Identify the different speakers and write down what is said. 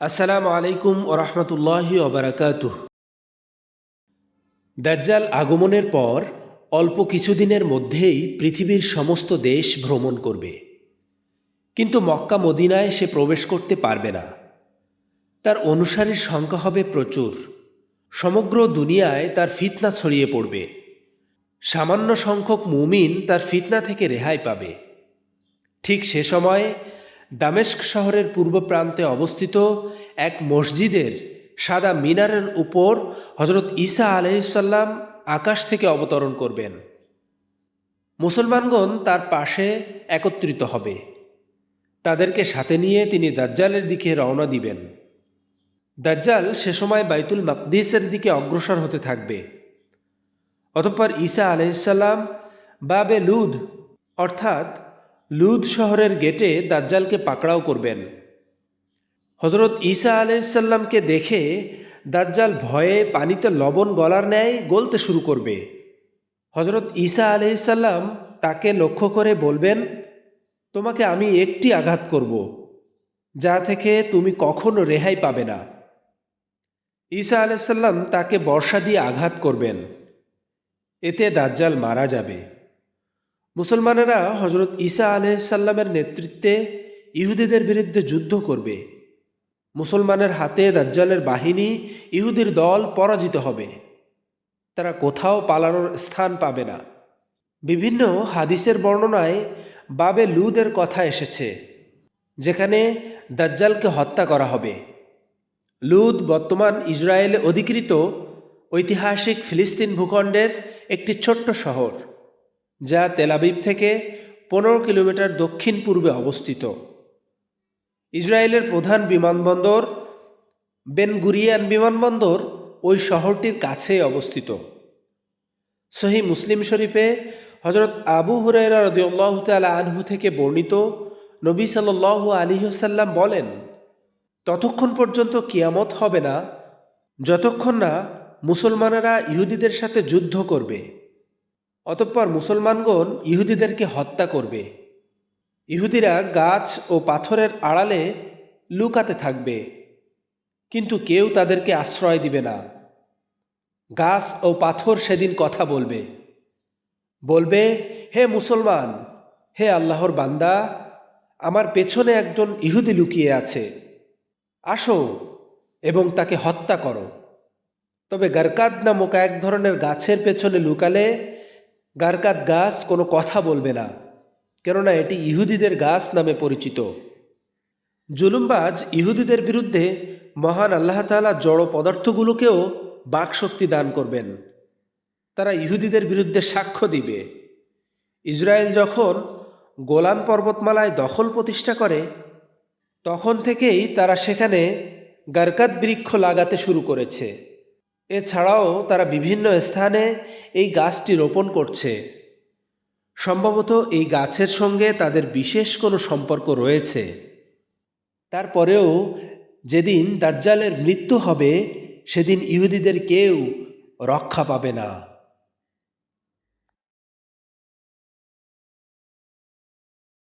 Speaker 1: আসসালামু আলাইকুম ওরহমতুল্লাহি ওবরাকাতুহ দাজ্জাল আগমনের পর অল্প কিছুদিনের মধ্যেই পৃথিবীর সমস্ত দেশ ভ্রমণ করবে। কিন্তু মক্কা মদিনায় সে প্রবেশ করতে পারবে না। তার অনুসারীর সংখ্যা হবে প্রচুর। সমগ্র দুনিয়ায় তার ফিতনা ছড়িয়ে পড়বে। সামান্য সংখ্যক মুমিন তার ফিতনা থেকে রেহাই পাবে। ঠিক সে সময় দামেস্ক শহরের পূর্ব প্রান্তে অবস্থিত এক মসজিদের সাদা মিনারের উপর হজরত ঈসা আলহিসাল্লাম আকাশ থেকে অবতরণ করবেন। মুসলমানগণ তার পাশে একত্রিত হবে। তাদেরকে সাথে নিয়ে তিনি দাজ্জালের দিকে রওনা দিবেন। দাজ্জাল সে সময় বাইতুল মাকদিসের দিকে অগ্রসর হতে থাকবে। অতঃপর ঈসা আলহিসাল্লাম বাবে লুদ, অর্থাৎ লুদ শহরের গেটে দাজ্জালকে পাকড়াও করবেন। হজরত ঈসা আলাইসাল্লামকে দেখে দাজ্জাল ভয়ে পানিতে লবণ গলার ন্যায় গলতে শুরু করবে। হজরত ঈসা আলাইসাল্লাম তাকে লক্ষ্য করে বলবেন, তোমাকে আমি একটি আঘাত করব, যা থেকে তুমি কখনো রেহাই পাবে না। ঈসা আলাইসাল্লাম তাকে বর্ষা দিয়ে আঘাত করবেন। এতে দাজ্জাল মারা যাবে। মুসলমানেরা হজরত ঈসা আলহিসাল্লামের নেতৃত্বে ইহুদিদের বিরুদ্ধে যুদ্ধ করবে। মুসলমানের হাতে দাজ্জালের বাহিনী ইহুদির দল পরাজিত হবে। তারা কোথাও পালানোর স্থান পাবে না। বিভিন্ন হাদিসের বর্ণনায় বাবে লুদের কথা এসেছে, যেখানে দাজ্জালকে হত্যা করা হবে। লুদ বর্তমান ইসরায়েলে অধিকৃত ঐতিহাসিক ফিলিস্তিন ভূখণ্ডের একটি ছোট্ট শহর। যা তেলাবিব থেকে পনেরো কিলোমিটার দক্ষিণ পূর্বে অবস্থিত। ইসরায়েলের প্রধান বিমানবন্দর বেনগুরিয়ান বিমানবন্দর ওই শহরটির কাছেই অবস্থিত। সহি মুসলিম শরীফে হজরত আবু হুরাইরা রদিউল্লাহ তালা আনহু থেকে বর্ণিত নবী সাল্লাহ আলিহাসাল্লাম বলেন, ততক্ষণ পর্যন্ত কিয়ামত হবে না, যতক্ষণ না মুসলমানেরা ইহুদিদের সাথে যুদ্ধ করবে। অতঃপর মুসলমানগণ ইহুদিদেরকে হত্যা করবে। ইহুদিরা গাছ ও পাথরের আড়ালে লুকাতে থাকবে, কিন্তু কেউ তাদেরকে আশ্রয় দিবে না। গাছ ও পাথর সেদিন কথা বলবে। বলবে, হে মুসলমান, হে আল্লাহর বান্দা, আমার পেছনে একজন ইহুদি লুকিয়ে আছে। আসো এবং তাকে হত্যা করো। তবে গারকাদ নামক এক ধরনের গাছের পেছনে লুকালে গারকাত গাছ কোনো কথা বলবে না, কেননা এটি ইহুদিদের গাছ নামে পরিচিত। জুলুমবাজ ইহুদিদের বিরুদ্ধে মহান আল্লাহ তালা জড় পদার্থগুলোকেও বাকশক্তি দান করবেন। তারা ইহুদিদের বিরুদ্ধে সাক্ষ্য দিবে। ইসরায়েল যখন গোলান পর্বতমালায় দখল প্রতিষ্ঠা করে, তখন থেকেই তারা সেখানে গারকাত বৃক্ষ লাগাতে শুরু করেছে। এছাড়াও তারা বিভিন্ন স্থানে এই গাছটি রোপণ করছে। সম্ভবত এই গাছের সঙ্গে তাদের বিশেষ কোনো সম্পর্ক রয়েছে। তারপরেও যেদিন দাজ্জালের মৃত্যু হবে, সেদিন ইহুদিদের কেউ রক্ষা পাবে না।